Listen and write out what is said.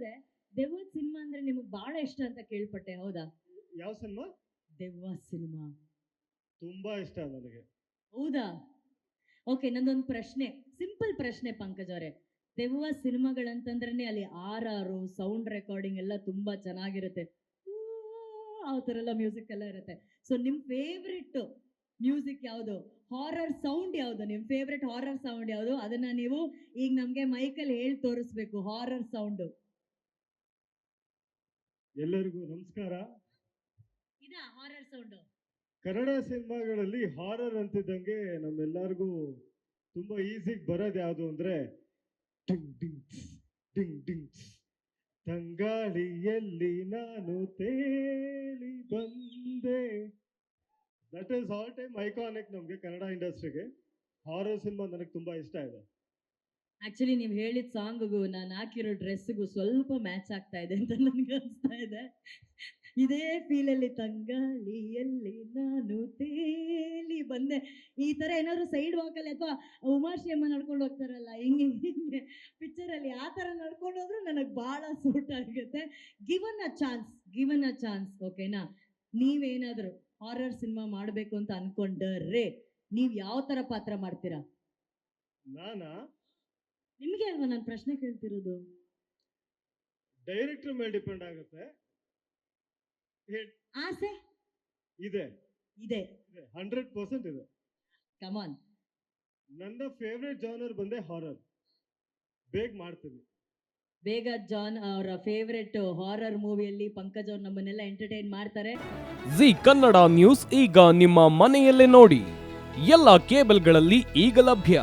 ಅವರೇ ದೆವ್ವದ ಸಿನಿಮಾ ಅಂದ್ರೆ ನಿಮಗೆ ಬಹಳ ಇಷ್ಟ ಅಂತ ಕೇಳ್ಪಟ್ಟೆ ಹೌದಾ? ಯಾವ ಸಿನಿಮಾ? ದೆವ್ವ ಸಿನಿಮಾ. ತುಂಬಾ ಇಷ್ಟ ನನಗೆ. ಹೌದಾ? ಓಕೆ ನಂದೊಂದು ಪ್ರಶ್ನೆ ಸಿಂಪಲ್ ಪ್ರಶ್ನೆ ಪಂಕಜ್ ಅವರೇ. ದೆವ್ವ ಸಿನಿಮಾಗಳಂತಂದ್ರೆ ಅಲ್ಲಿ ಆರ್ ಆರು ಸೌಂಡ್ ರೆಕಾರ್ಡಿಂಗ್ ಎಲ್ಲ ತುಂಬಾ ಚೆನ್ನಾಗಿರುತ್ತೆ. ಆ ಥರ ಎಲ್ಲ ಮ್ಯೂಸಿಕ್ ಎಲ್ಲ ಇರುತ್ತೆ. ಸೊ ನಿಮ್ ಫೇವ್ರೆಟ್ ಮ್ಯೂಸಿಕ್ ಯಾವುದು? ಹಾರರ್ ಸೌಂಡ್ ಯಾವುದು? ನಿಮ್ ಫೇವ್ರೆಟ್ ಹಾರರ್ ಸೌಂಡ್ ಯಾವುದು? ಅದನ್ನ ನೀವು ಈಗ ನಮ್ಗೆ ಮೈಕಲ್ಲಿ ಹೇಳಿ ತೋರಿಸ್ಬೇಕು ಹಾರರ್ ಸೌಂಡ್. ಎಲ್ಲರಿಗೂ ನಮಸ್ಕಾರ. ಕನ್ನಡ ಸಿನಿಮಾಗಳಲ್ಲಿ ಹಾರರ್ ಅಂತಿದ್ದಂಗೆ ನಮ್ಮೆಲ್ಲರಿಗೂ ತುಂಬಾ ಈಸಿಗೆ ಬರೋದು ಯಾವುದು ಅಂದ್ರೆ ತಂಗಾಳಿಯಲ್ಲಿ ನಾನು ತೇಲಿ ಬಂದೆ. That is all time iconic ನಮಗೆ ಕನ್ನಡ ಇಂಡಸ್ಟ್ರಿಗೆ ಹಾರರ್ ಸಿನಿಮಾ ನನಗೆ ತುಂಬಾ ಇಷ್ಟ ಇದೆ. ಆಕ್ಚುಲಿ ನೀವು ಹೇಳಿದ ಸಾಂಗ್ಗೂ ನಾನು ಹಾಕಿರೋ ಡ್ರೆಸ್ಗೂ ಸ್ವಲ್ಪ ಮ್ಯಾಚ್ ಆಗ್ತಾ ಇದೆ ಅಂತ ನನಗೆ ಅನಿಸ್ತಾ ಇದೆ. ಇದೇ ಫೀಲಲ್ಲಿ ತಂಗಾಳಿಯಲ್ಲಿ ನಾನು ತೇಲಿ ಬಂದೆ. ಈ ಥರ ಏನಾದ್ರು ಸೈಡ್ ವಾಕಲ್ಲಿ ಅಥವಾ ಉಮಾಶ್ರೀ ಅಮ್ಮ ನಡ್ಕೊಂಡು ಹೋಗ್ತಾರಲ್ಲ, ಹಿಂಗೆ ಹಿಂಗೆ ಪಿಕ್ಚರಲ್ಲಿ ಆ ಥರ ನಡ್ಕೊಂಡು ಹೋದ್ರೆ ನನಗೆ ಭಾಳ ಸೂಟ್ ಆಗುತ್ತೆ. Given a chance given a chance ಓಕೆನಾ ನೀವೇನಾದರೂ ಹಾರರ್ ಸಿನಿಮಾ ಮಾಡಬೇಕು ಅಂತ ಅನ್ಕೊಂಡ್ರೆ, ನೀವು ಯಾವ ಥರ ಪಾತ್ರ ಮಾಡ್ತೀರಾ? ನಾನಾ? ನಿಮಗೆ ಅಲ್ವಾ ನಾನು ಪ್ರಶ್ನೆ ಕೇಳ್ತಿರೋದು? ಡೈರೆಕ್ಟರ್ ಮೇಲೆ ಡಿಪೆಂಡ್ ಆಗುತ್ತೆ. ಹೇ- ಆಸೆ? ಇದೆ. ಇದೆ. ಹಂಡ್ರೆಡ್ ಪರ್ಸೆಂಟ್ ಇದೆ. ಕಮಾನ್ ನನ್ನ ಫೇವ್ರೆಟ್ ಜಾನರ್ ಬಂದೆ ಹಾರರ್ ಬೇಗ ಮಾಡ್ತೀನಿ. ಬೇಗ ಜಾನ್ ಅವರ ಫೇವ್ರೆಟ್ ಹಾರರ್ ಮೂವಿಯಲ್ಲಿ ಪಂಕಜ್ ಅವ್ರು ನಮ್ಮನ್ನೆಲ್ಲ ಎಂಟರ್ಟೈನ್ ಮಾಡ್ತಾರೆ. ಜಿ ಕನ್ನಡ ನ್ಯೂಸ್ ಈಗ ನಿಮ್ಮ ಮನೆಯಲ್ಲೇ ನೋಡಿ. ಎಲ್ಲ ಕೇಬಲ್ಗಳಲ್ಲಿ ಈಗ ಲಭ್ಯ.